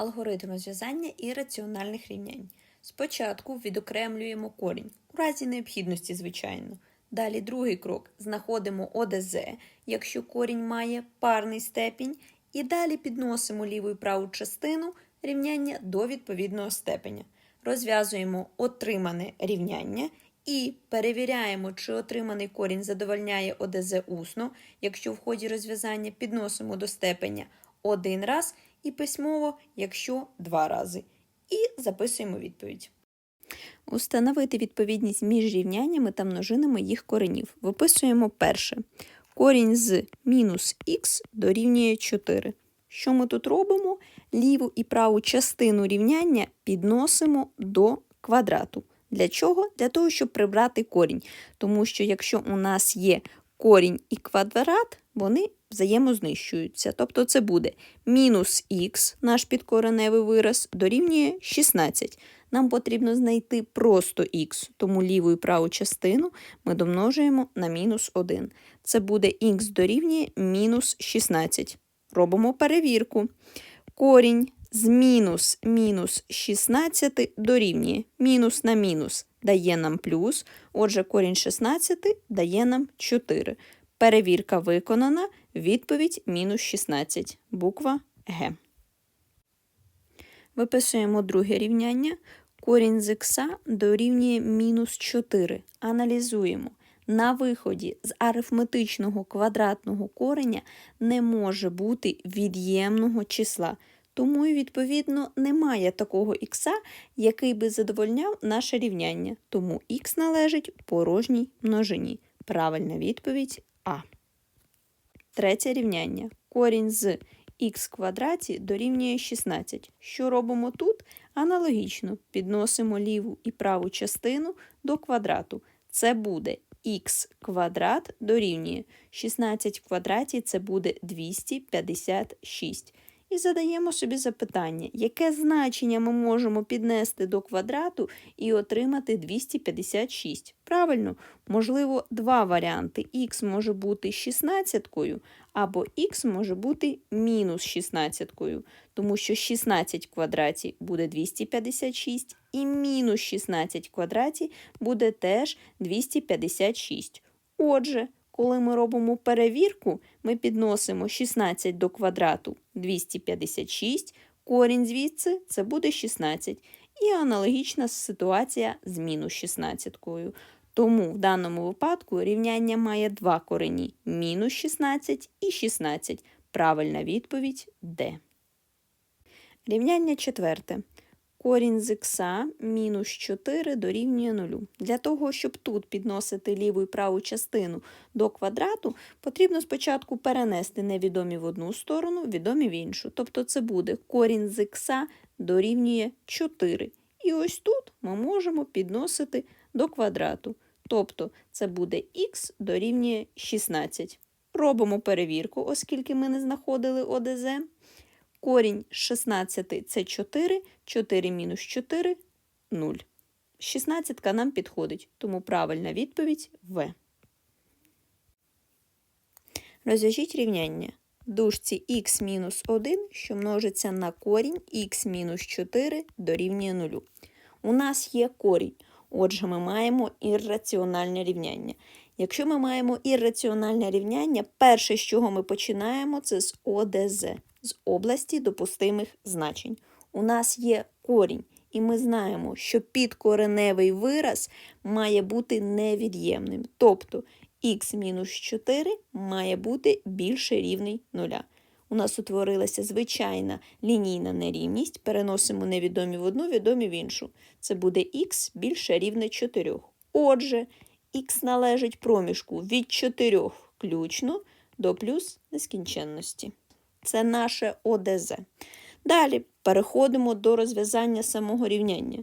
Алгоритм розв'язання ірраціональних рівнянь. Спочатку відокремлюємо корінь, у разі необхідності, звичайно. Далі другий крок знаходимо ОДЗ, якщо корінь має парний степінь, і далі підносимо ліву і праву частину рівняння до відповідного степеня. Розв'язуємо отримане рівняння і перевіряємо, чи отриманий корінь задовольняє ОДЗ усно, якщо в ході розв'язання підносимо до степеня один раз і письмово, якщо два рази. І записуємо відповідь. Установити відповідність між рівняннями та множинами їх коренів. Виписуємо перше. Корінь з мінус х дорівнює 4. Що ми тут робимо? Ліву і праву частину рівняння підносимо до квадрату. Для чого? Для того, щоб прибрати корінь. Тому що якщо у нас є корінь і квадрат, вони взаємознищуються. Тобто це буде мінус х, наш підкореневий вираз, дорівнює 16. Нам потрібно знайти просто х, тому ліву і праву частину ми домножуємо на мінус 1. Це буде х дорівнює мінус 16. Робимо перевірку. Корінь з мінус мінус 16 дорівнює мінус на мінус дає нам плюс. Отже, корінь 16 дає нам 4. Перевірка виконана. Відповідь мінус 16. Буква Г. Виписуємо друге рівняння. Корінь з х дорівнює мінус 4. Аналізуємо. На виході з арифметичного квадратного кореня не може бути від'ємного числа. Тому, відповідно, немає такого х, який би задовольняв наше рівняння. Тому х належить порожній множині. Правильна відповідь А. Третє рівняння. Корінь з х квадраті дорівнює 16. Що робимо тут? Аналогічно підносимо ліву і праву частину до квадрату. Це буде х квадрат дорівнює 16 в квадраті це буде 256. І задаємо собі запитання, яке значення ми можемо піднести до квадрату і отримати 256. Правильно, можливо, два варіанти. х може бути 16, або х може бути мінус 16, тому що 16 в квадраті буде 256, і мінус 16 в квадраті буде теж 256. Отже, коли ми робимо перевірку, ми підносимо 16 до квадрату 256, корінь звідси це буде 16. І аналогічна ситуація з мінус 16. Тому в даному випадку рівняння має два корені мінус 16 і 16. Правильна відповідь Д. Рівняння четверте. Корінь з х мінус 4 дорівнює 0. Для того, щоб тут підносити ліву і праву частину до квадрату, потрібно спочатку перенести невідомі в одну сторону, відомі в іншу. Тобто це буде корінь з х дорівнює 4. І ось тут ми можемо підносити до квадрату. Тобто це буде х дорівнює 16. Робимо перевірку, оскільки ми не знаходили ОДЗ. Корінь 16 це 4, 4 мінус 4 0. 16 нам підходить, тому правильна відповідь В. Розв'яжіть рівняння. Дужці х мінус 1, що множиться на корінь х мінус 4 дорівнює 0. У нас є корінь, отже, ми маємо ірраціональне рівняння. Якщо ми маємо ірраціональне рівняння, перше, з чого ми починаємо, це з ОДЗ з області допустимих значень. У нас є корінь, і ми знаємо, що підкореневий вираз має бути невід'ємним. Тобто х-4 має бути більше рівний нуля. У нас утворилася звичайна лінійна нерівність, переносимо невідомі в одну, відомі в іншу. Це буде х більше рівне 4. Отже, х належить проміжку від 4 включно до плюс нескінченності. Це наше ОДЗ. Далі переходимо до розв'язання самого рівняння.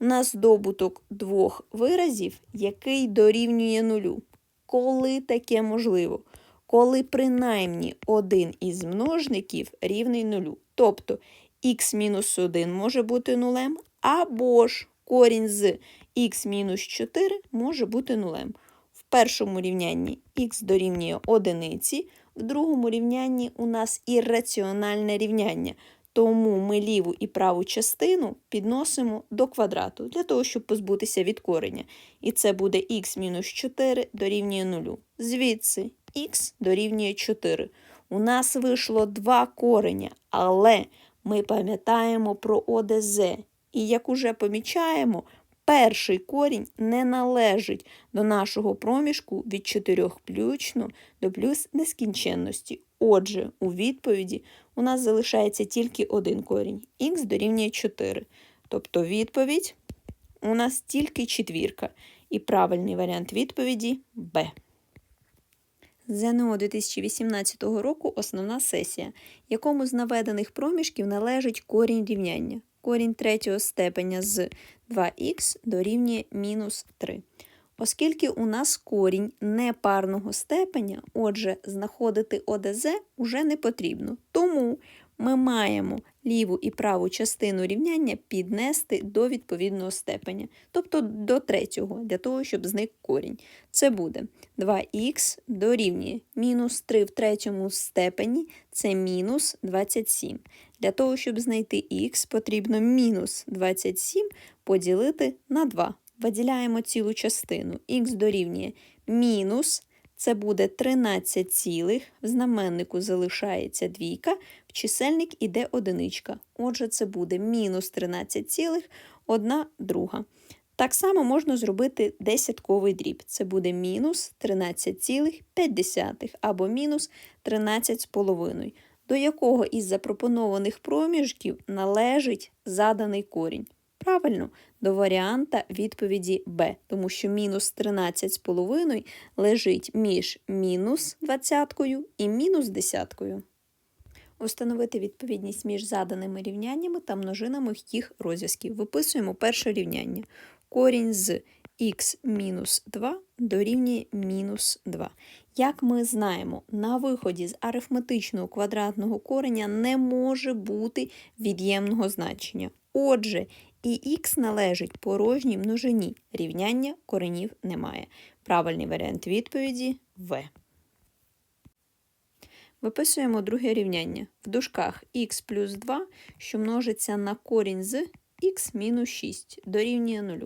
У нас добуток двох виразів, який дорівнює нулю. Коли таке можливо? Коли принаймні один із множників рівний нулю. Тобто х-1 може бути нулем, або ж корінь з х-4 може бути нулем. В першому рівнянні х дорівнює одиниці, в другому рівнянні у нас ірраціональне рівняння, Тому ми ліву і праву частину підносимо до квадрату для того, щоб позбутися від кореня. І це буде х мінус 4 дорівнює 0. Звідси х дорівнює 4. У нас вийшло два кореня, але ми пам'ятаємо про ОДЗ. І як уже помічаємо, перший корінь не належить до нашого проміжку від 4 включно до плюс нескінченності. Отже, у відповіді у нас залишається тільки один корінь. х дорівнює 4. Тобто відповідь у нас тільки четвірка. І правильний варіант відповіді Б. ЗНО 2018 року основна сесія, якому з наведених проміжків належить корінь рівняння. Корінь третього степеня з 2х дорівнює мінус 3. Оскільки у нас корінь непарного степеня, отже, знаходити ОДЗ уже не потрібно. Тому ми маємо ліву і праву частину рівняння піднести до відповідного степеня, тобто до третього, для того, щоб зник корінь. Це буде 2х дорівнює мінус 3 в третьому степені, це мінус 27. Для того, щоб знайти х, потрібно мінус 27 поділити на 2. Виділяємо цілу частину. х дорівнює мінус, це буде 13 цілих, в знаменнику залишається двійка, в чисельник іде одиничка. Отже, це буде мінус 13 цілих, 1 друга. Так само можна зробити десятковий дріб. Це буде мінус 13,5 або мінус 13,5, до якого із запропонованих проміжків належить заданий корінь. Правильно, до варіанта відповіді Б, тому що мінус 13,5 лежить між мінус 20 і мінус 10. Установити відповідність між заданими рівняннями та множинами їх розв'язків. Виписуємо перше рівняння. Корінь з х мінус 2 дорівнює мінус 2. Як ми знаємо, на виході з арифметичного квадратного кореня не може бути від'ємного значення. Отже, і х належить порожній множині. Рівняння коренів немає. Правильний варіант відповіді В. Виписуємо друге рівняння. В дужках х плюс 2, що множиться на корінь з х мінус 6 дорівнює 0.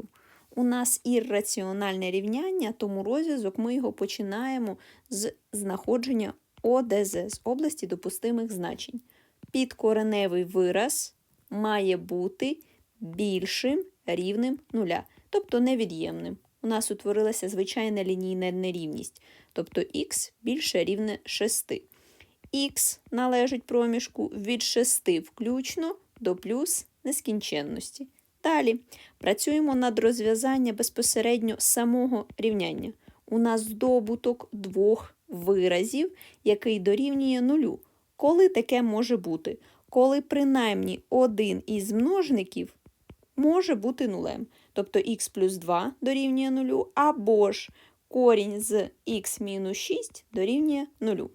У нас ірраціональне рівняння, тому розв'язок ми його починаємо з знаходження ОДЗ з області допустимих значень. Підкореневий вираз має бути більшим рівним нуля, тобто невід'ємним. У нас утворилася звичайна лінійна нерівність, тобто х більше рівне 6. Х належить проміжку від 6 включно до плюс нескінченності. Далі працюємо над розв'язанням безпосередньо самого рівняння. У нас здобуток двох виразів, який дорівнює нулю. Коли таке може бути? Коли принаймні один із множників може бути нулем. Тобто х плюс 2 дорівнює нулю, або ж корінь з х мінус 6 дорівнює нулю.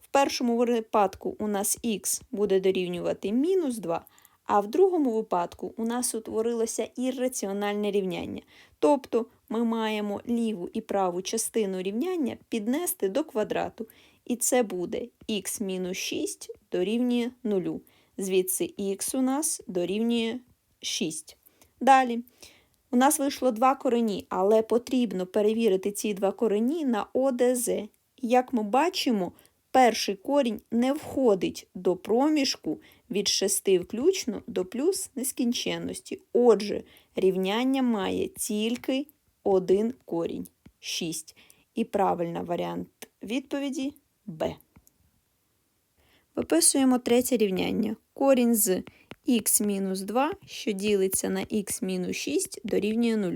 В першому випадку у нас х буде дорівнювати мінус 2, а в другому випадку у нас утворилося ірраціональне рівняння. Тобто ми маємо ліву і праву частину рівняння піднести до квадрату. І це буде х мінус 6 дорівнює 0. Звідси х у нас дорівнює 6. Далі. У нас вийшло два корені, але потрібно перевірити ці два корені на ОДЗ. Як ми бачимо, перший корінь не входить до проміжку від 6 включно до плюс нескінченності. Отже, рівняння має тільки один корінь 6. І правильний варіант відповіді Б. Виписуємо третє рівняння. Корінь з х-2, що ділиться на х-6 дорівнює 0.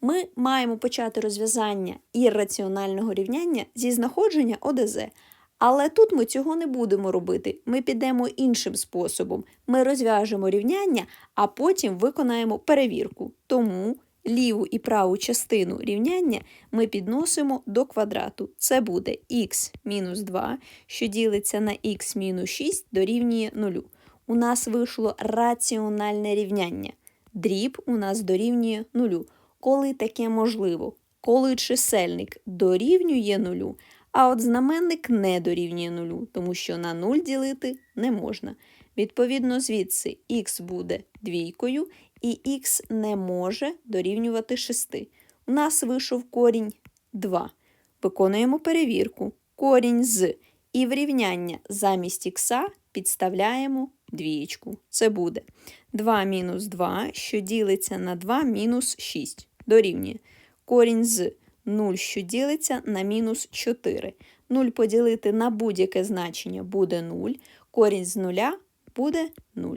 Ми маємо почати розв'язання ірраціонального рівняння зі знаходження ОДЗ. Але тут ми цього не будемо робити. Ми підемо іншим способом. Ми розв'яжемо рівняння, а потім виконаємо перевірку. Тому ліву і праву частину рівняння ми підносимо до квадрату. Це буде х-2, що ділиться на х-6 дорівнює 0 у нас вийшло раціональне рівняння. Дріб у нас дорівнює нулю. Коли таке можливо? Коли чисельник дорівнює нулю, а от знаменник не дорівнює нулю, тому що на 0 ділити не можна. Відповідно, звідси х буде двійкою, і х не може дорівнювати 6. У нас вийшов корінь 2. Виконуємо перевірку. Корінь з і в рівняння замість х підставляємо двієчку. Це буде 2 мінус 2, що ділиться на 2 мінус 6. Дорівнює. Корінь з 0, що ділиться на мінус 4. 0 поділити на будь-яке значення буде 0. Корінь з 0 буде 0.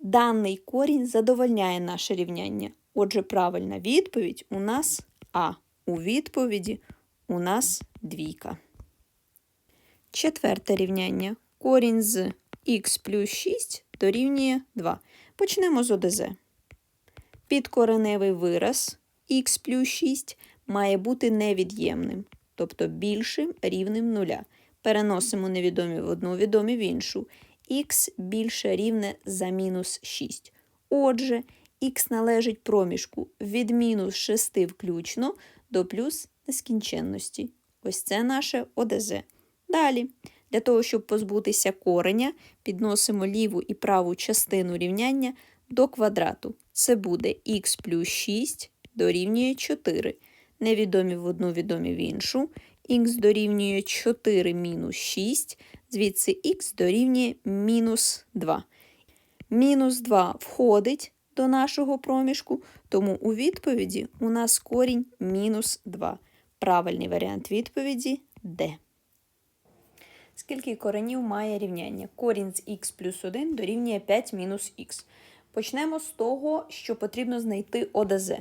Даний корінь задовольняє наше рівняння. Отже, правильна відповідь у нас А. У відповіді у нас двійка. Четверте рівняння. Корінь з х плюс 6 дорівнює 2. Почнемо з ОДЗ. Підкореневий вираз х плюс 6 має бути невід'ємним, тобто більшим рівнем нуля. Переносимо невідомі в одну, відомі в іншу. х більше рівне за мінус 6. Отже, х належить проміжку від мінус 6 включно до плюс нескінченності. Ось це наше ОДЗ. Далі, для того, щоб позбутися кореня, підносимо ліву і праву частину рівняння до квадрату. Це буде х плюс 6 дорівнює 4. Невідомі в одну, відомі в іншу. х дорівнює 4 мінус 6, звідси х дорівнює мінус 2. Мінус 2 входить до нашого проміжку, тому у відповіді у нас корінь мінус 2. Правильний варіант відповіді Д. Скільки коренів має рівняння? Корінь з х плюс 1 дорівнює 5 мінус х. Почнемо з того, що потрібно знайти ОДЗ.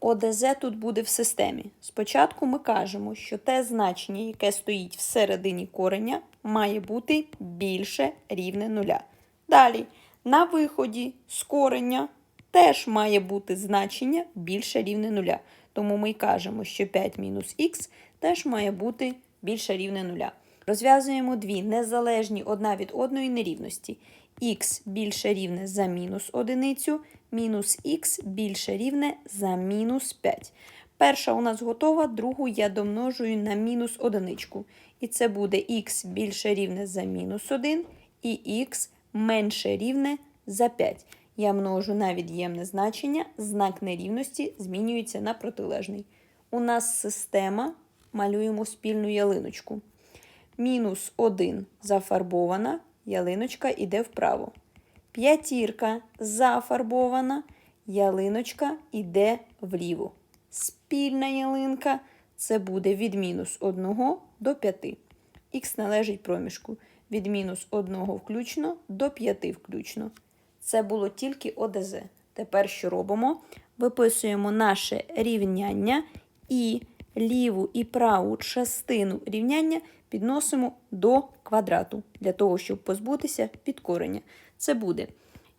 ОДЗ тут буде в системі. Спочатку ми кажемо, що те значення, яке стоїть всередині кореня, має бути більше рівне нуля. Далі, на виході з кореня теж має бути значення більше рівне нуля. Тому ми кажемо, що 5 мінус х теж має бути більше рівне нуля. Розв'язуємо дві незалежні одна від одної нерівності. х більше рівне за мінус одиницю, мінус х більше рівне за мінус 5. Перша у нас готова, другу я домножую на мінус одиничку. І це буде х більше рівне за мінус 1 і х менше рівне за 5. Я множу на від'ємне значення, знак нерівності змінюється на протилежний. У нас система, малюємо спільну ялиночку. Мінус 1 зафарбована, ялиночка йде вправо. П'ятірка зафарбована, ялиночка йде вліво. Спільна ялинка це буде від мінус 1 до 5. Х належить проміжку від мінус 1 включно до 5 включно. Це було тільки ОДЗ. Тепер що робимо? Виписуємо наше рівняння і ліву і праву частину рівняння підносимо до квадрату, для того, щоб позбутися підкорення. Це буде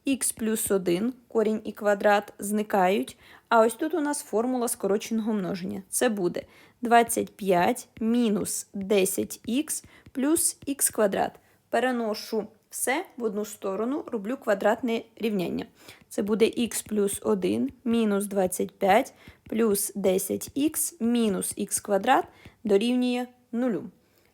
х плюс 1, корінь і квадрат зникають. А ось тут у нас формула скороченого множення. Це буде 25 мінус 10х плюс х квадрат. Переношу все в одну сторону, роблю квадратне рівняння. Це буде х плюс 1 мінус 25 плюс 10х мінус х квадрат дорівнює 0.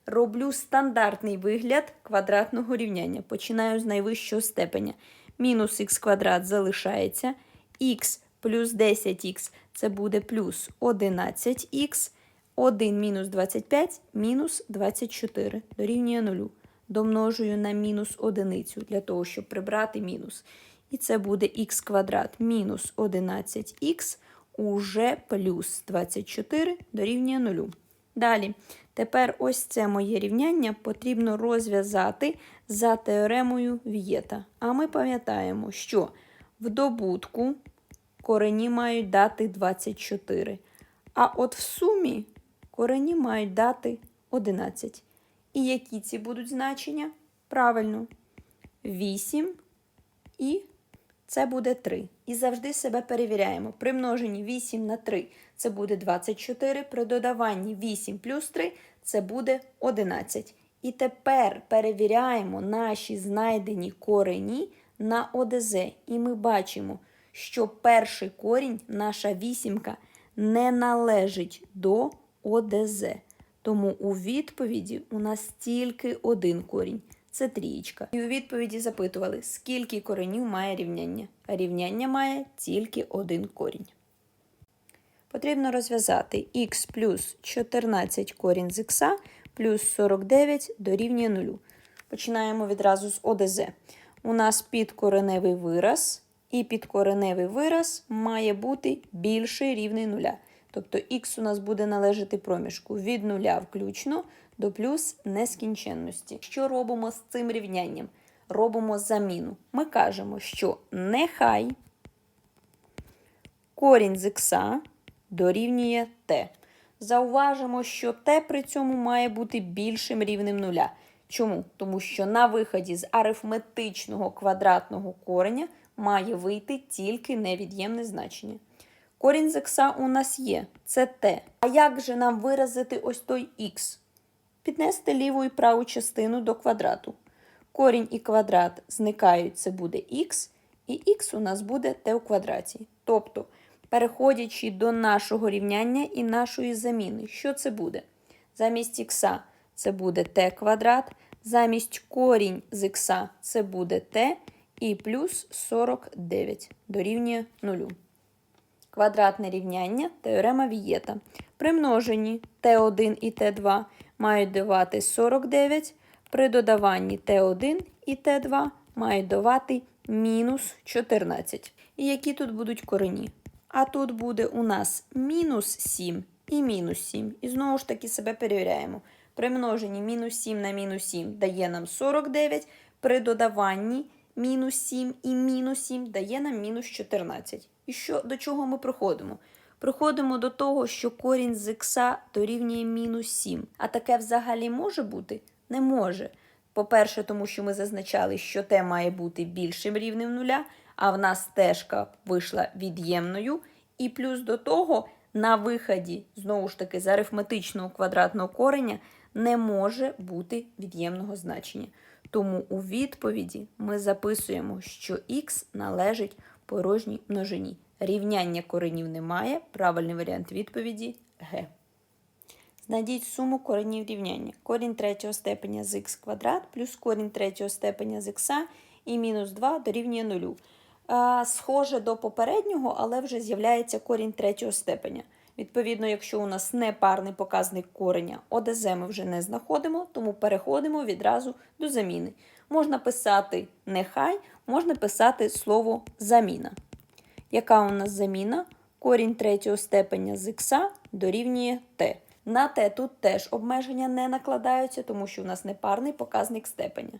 Роблю стандартний вигляд квадратного рівняння. Починаю з найвищого степеня. Мінус х квадрат залишається. х плюс 10х це буде плюс 11х. 1 мінус 25 мінус 24 дорівнює 0. Домножую на мінус одиницю для того, щоб прибрати мінус. І це буде х квадрат мінус 11х уже плюс 24 дорівнює 0. Далі, тепер ось це моє рівняння потрібно розв'язати за теоремою Вієта. А ми пам'ятаємо, що в добутку корені мають дати 24. А от в сумі корені мають дати 11. І які ці будуть значення? Правильно, 8 і це буде 3. І завжди себе перевіряємо. При множенні 8 на 3 це буде 24. При додаванні 8 плюс 3 це буде 11. І тепер перевіряємо наші знайдені корені на ОДЗ. І ми бачимо, що перший корінь, наша вісімка, не належить до ОДЗ. Тому у відповіді у нас тільки один корінь. Це трієчка. І у відповіді запитували, скільки коренів має рівняння. Рівняння має тільки один корінь. Потрібно розв'язати х плюс 14 корінь з х плюс 49 дорівнює 0. Починаємо відразу з ОДЗ. У нас підкореневий вираз, і підкореневий вираз має бути більший рівний нуля. Тобто х у нас буде належати проміжку від нуля включно до плюс нескінченності. Що робимо з цим рівнянням? Робимо заміну. Ми кажемо, що нехай корінь з х дорівнює t. Зауважимо, що t при цьому має бути більшим рівнем нуля. Чому? Тому що на виході з арифметичного квадратного кореня має вийти тільки невід'ємне значення. Корінь з х у нас є, це t. А як же нам виразити ось той х? Піднести ліву і праву частину до квадрату. Корінь і квадрат зникають, це буде х, і х у нас буде t у квадраті. Тобто, переходячи до нашого рівняння і нашої заміни, що це буде? Замість х це буде t квадрат, замість корінь з х це буде t і плюс 49 дорівнює 0. Квадратне рівняння теорема Вієта. При множенні t1 і t2 мають давати 49, при додаванні t1 і t2 мають давати мінус 14. І які тут будуть корені? А тут буде у нас мінус 7 і мінус 7. І знову ж таки себе перевіряємо. При множенні мінус 7 на мінус 7 дає нам 49, при додаванні мінус 7 і мінус 7 дає нам мінус 14. І що, до чого ми приходимо? Приходимо до того, що корінь з х дорівнює мінус 7. А таке взагалі може бути? Не може. По-перше, тому що ми зазначали, що t має бути більшим рівнем нуля, а в нас стежка вийшла від'ємною. І плюс до того, на виході, знову ж таки, з арифметичного квадратного кореня не може бути від'ємного значення. Тому у відповіді ми записуємо, що х належить порожній множині. Рівняння коренів немає. Правильний варіант відповіді Г. Знайдіть суму коренів рівняння. Корінь третього степеня з х квадрат плюс корінь третього степеня з х і мінус 2 дорівнює 0. Схоже до попереднього, але вже з'являється корінь третього степеня. Відповідно, якщо у нас не парний показник кореня, ОДЗ ми вже не знаходимо, тому переходимо відразу до заміни. Можна писати нехай, можна писати слово заміна. Яка у нас заміна? Корінь третього степеня з х дорівнює t. На t тут теж обмеження не накладаються, тому що у нас непарний показник степеня.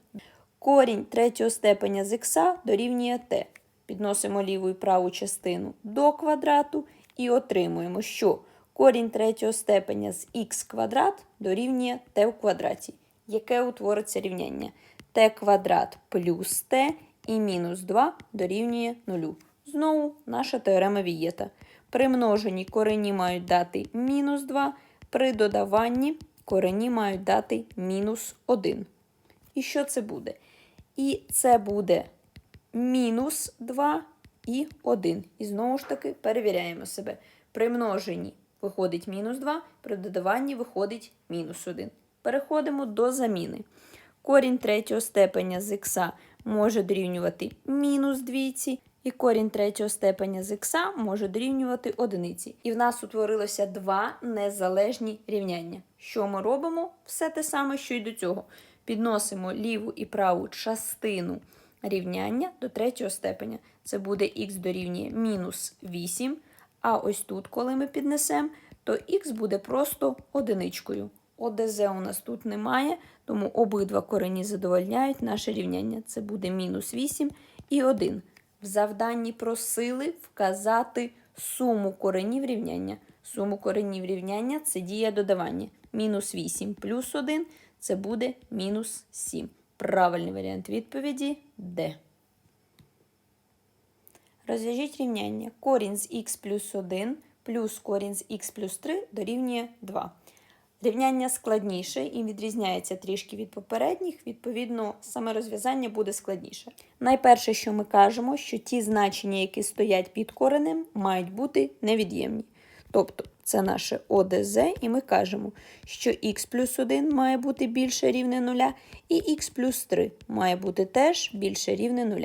Корінь третього степеня з х дорівнює t. Підносимо ліву і праву частину до квадрату і отримуємо, що корінь третього степеня з х квадрат дорівнює t в квадраті. Яке утвориться рівняння? t квадрат плюс t і мінус 2 дорівнює 0. Знову наша теорема Вієта. При множенні корені мають дати мінус 2, при додаванні корені мають дати мінус 1. І що це буде? І це буде мінус 2 і 1. І знову ж таки перевіряємо себе. При множенні виходить мінус 2, при додаванні виходить мінус 1. Переходимо до заміни. Корінь третього степеня з х може дорівнювати мінус двійці, і корінь третього степеня з х може дорівнювати одиниці. І в нас утворилося два незалежні рівняння. Що ми робимо? Все те саме, що й до цього. Підносимо ліву і праву частину рівняння до третього степеня. Це буде х дорівнює мінус 8. А ось тут, коли ми піднесемо, то х буде просто одиничкою. ОДЗ у нас тут немає, тому обидва корені задовольняють наше рівняння. Це буде мінус 8 і 1. В завданні просили вказати суму коренів рівняння. Суму коренів рівняння це дія додавання. Мінус 8 плюс 1 це буде мінус 7. Правильний варіант відповіді Д. Розв'яжіть рівняння. Корінь з х плюс 1 плюс корінь з х плюс 3 дорівнює 2. Рівняння складніше і відрізняється трішки від попередніх, відповідно, саме розв'язання буде складніше. Найперше, що ми кажемо, що ті значення, які стоять під коренем, мають бути невід'ємні. Тобто Це наше ОДЗ, і ми кажемо, що х плюс 1 має бути більше рівне 0, і х плюс 3 має бути теж більше рівне 0.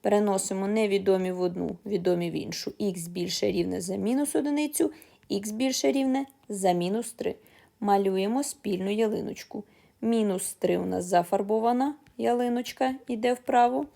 Переносимо невідомі в одну, відомі в іншу. х більше рівне за мінус одиницю, х більше рівне за мінус 3. Малюємо спільну ялиночку. Мінус 3 у нас зафарбована ялиночка йде вправо.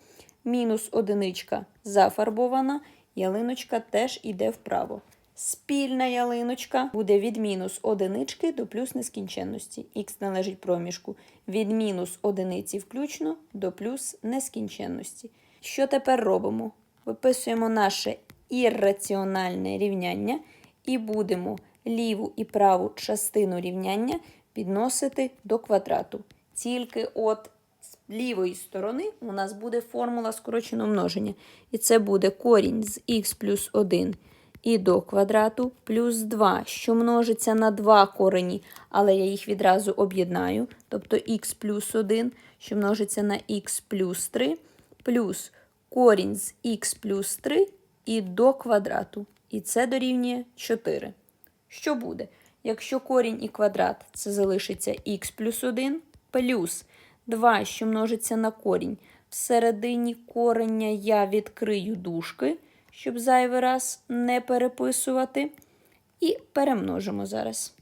Мінус одиничка зафарбована, ялиночка теж йде вправо. Спільна ялиночка буде від мінус одинички до плюс нескінченності. Х належить проміжку від мінус одиниці включно до плюс нескінченності. Що тепер робимо? Виписуємо наше ірраціональне рівняння і будемо ліву і праву частину рівняння підносити до квадрату. Тільки от з лівої сторони у нас буде формула скороченого множення. І це буде корінь з х плюс 1 і до квадрату плюс 2, що множиться на 2 корені, але я їх відразу об'єднаю. Тобто х плюс 1, що множиться на х плюс 3, плюс корінь з х плюс 3 і до квадрату. І це дорівнює 4. Що буде? Якщо корінь і квадрат це залишиться х плюс 1 плюс 2, що множиться на корінь. Всередині корення я відкрию дужки, щоб зайвий раз не переписувати. І перемножимо зараз.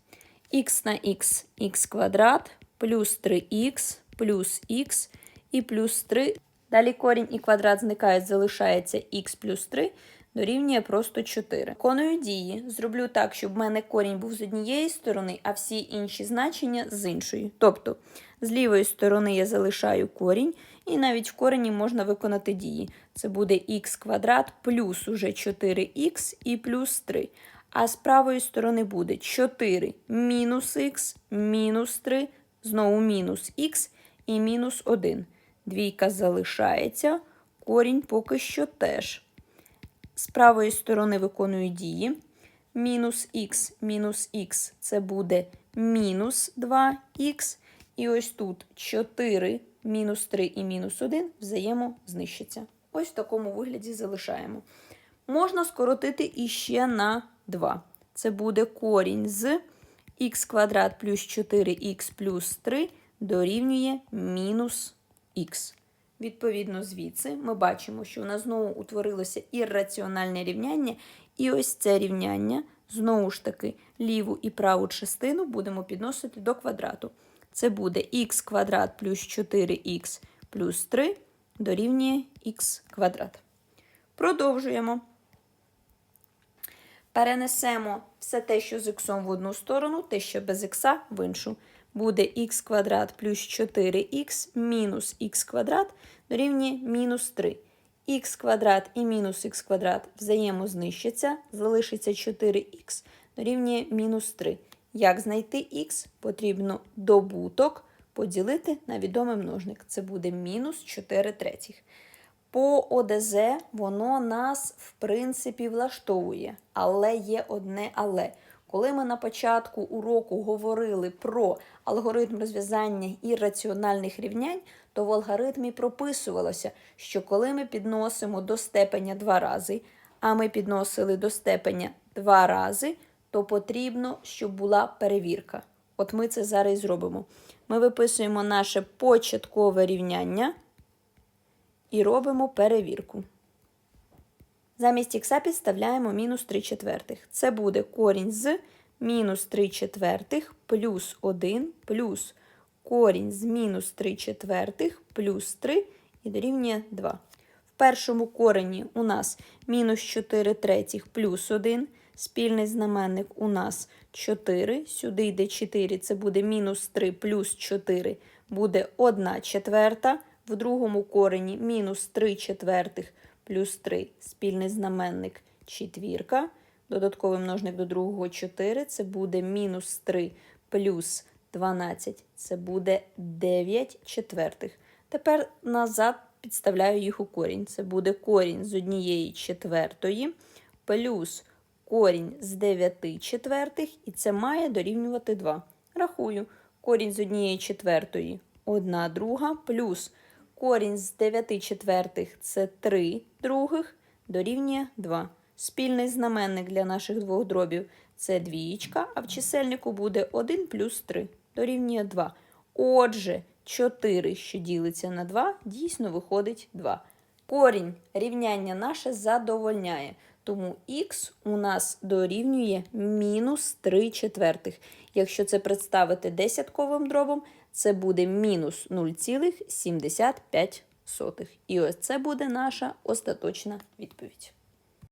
х на х х квадрат плюс 3х плюс х і плюс 3. Далі корінь і квадрат зникають, залишається х плюс 3 дорівнює просто 4. Виконую дії. Зроблю так, щоб в мене корінь був з однієї сторони, а всі інші значення з іншої. Тобто, з лівої сторони я залишаю корінь, і навіть в корені можна виконати дії. Це буде х квадрат плюс уже 4х і плюс 3. А з правої сторони буде 4 мінус х, мінус 3, знову мінус х і мінус 1. Двійка залишається, корінь поки що теж. З правої сторони виконую дії. Мінус х мінус х це буде мінус 2х. І ось тут 4, мінус 3 і мінус 1 взаємознищаться. Ось в такому вигляді залишаємо. Можна скоротити іще на 2. Це буде корінь з х квадрат плюс 4х плюс 3 дорівнює мінус х. Відповідно, звідси ми бачимо, що у нас знову утворилося ірраціональне рівняння, і ось це рівняння, знову ж таки, ліву і праву частину будемо підносити до квадрату. Це буде х квадрат плюс 4х плюс 3 дорівнює х квадрат. Продовжуємо. Перенесемо все те, що з х в одну сторону, те, що без х в іншу буде х квадрат плюс 4х мінус х квадрат дорівнює мінус 3. х квадрат і мінус х квадрат взаємознищаться, залишиться 4х дорівнює мінус 3. Як знайти х? Потрібно добуток поділити на відомий множник. Це буде мінус 4 третіх. По ОДЗ воно нас, в принципі, влаштовує, але є одне але. Коли ми на початку уроку говорили про алгоритм розв'язання ірраціональних рівнянь, то в алгоритмі прописувалося, що коли ми підносимо до степеня два рази, а ми підносили до степеня два рази, то потрібно, щоб була перевірка. От ми це зараз і зробимо. Ми виписуємо наше початкове рівняння і робимо перевірку. Замість х підставляємо мінус 3 четвертих. Це буде корінь з мінус 3 четвертих плюс 1 плюс корінь з мінус 3 четвертих плюс 3 і дорівнює 2. В першому корені у нас мінус 4 третіх плюс 1. Спільний знаменник у нас 4. Сюди йде 4, це буде мінус 3 плюс 4 буде 1 четверта. В другому корені мінус 3 четвертих плюс 3 спільний знаменник четвірка. Додатковий множник до другого 4, це буде мінус 3 плюс 12, це буде 9 четвертих. Тепер назад підставляю їх у корінь. Це буде корінь з однієї четвертої плюс корінь з 9 четвертих, і це має дорівнювати 2. Рахую, корінь з однієї четвертої 1 друга плюс корінь з 9 четвертих це 3 других, дорівнює 2. Спільний знаменник для наших двох дробів Це двієчка, а в чисельнику буде 1 плюс 3 дорівнює 2. Отже, 4, що ділиться на 2, дійсно виходить 2. Корінь рівняння наше задовольняє, тому х у нас дорівнює мінус 3 четвертих. Якщо це представити десятковим дробом, це буде мінус 0,75. І ось це буде наша остаточна відповідь.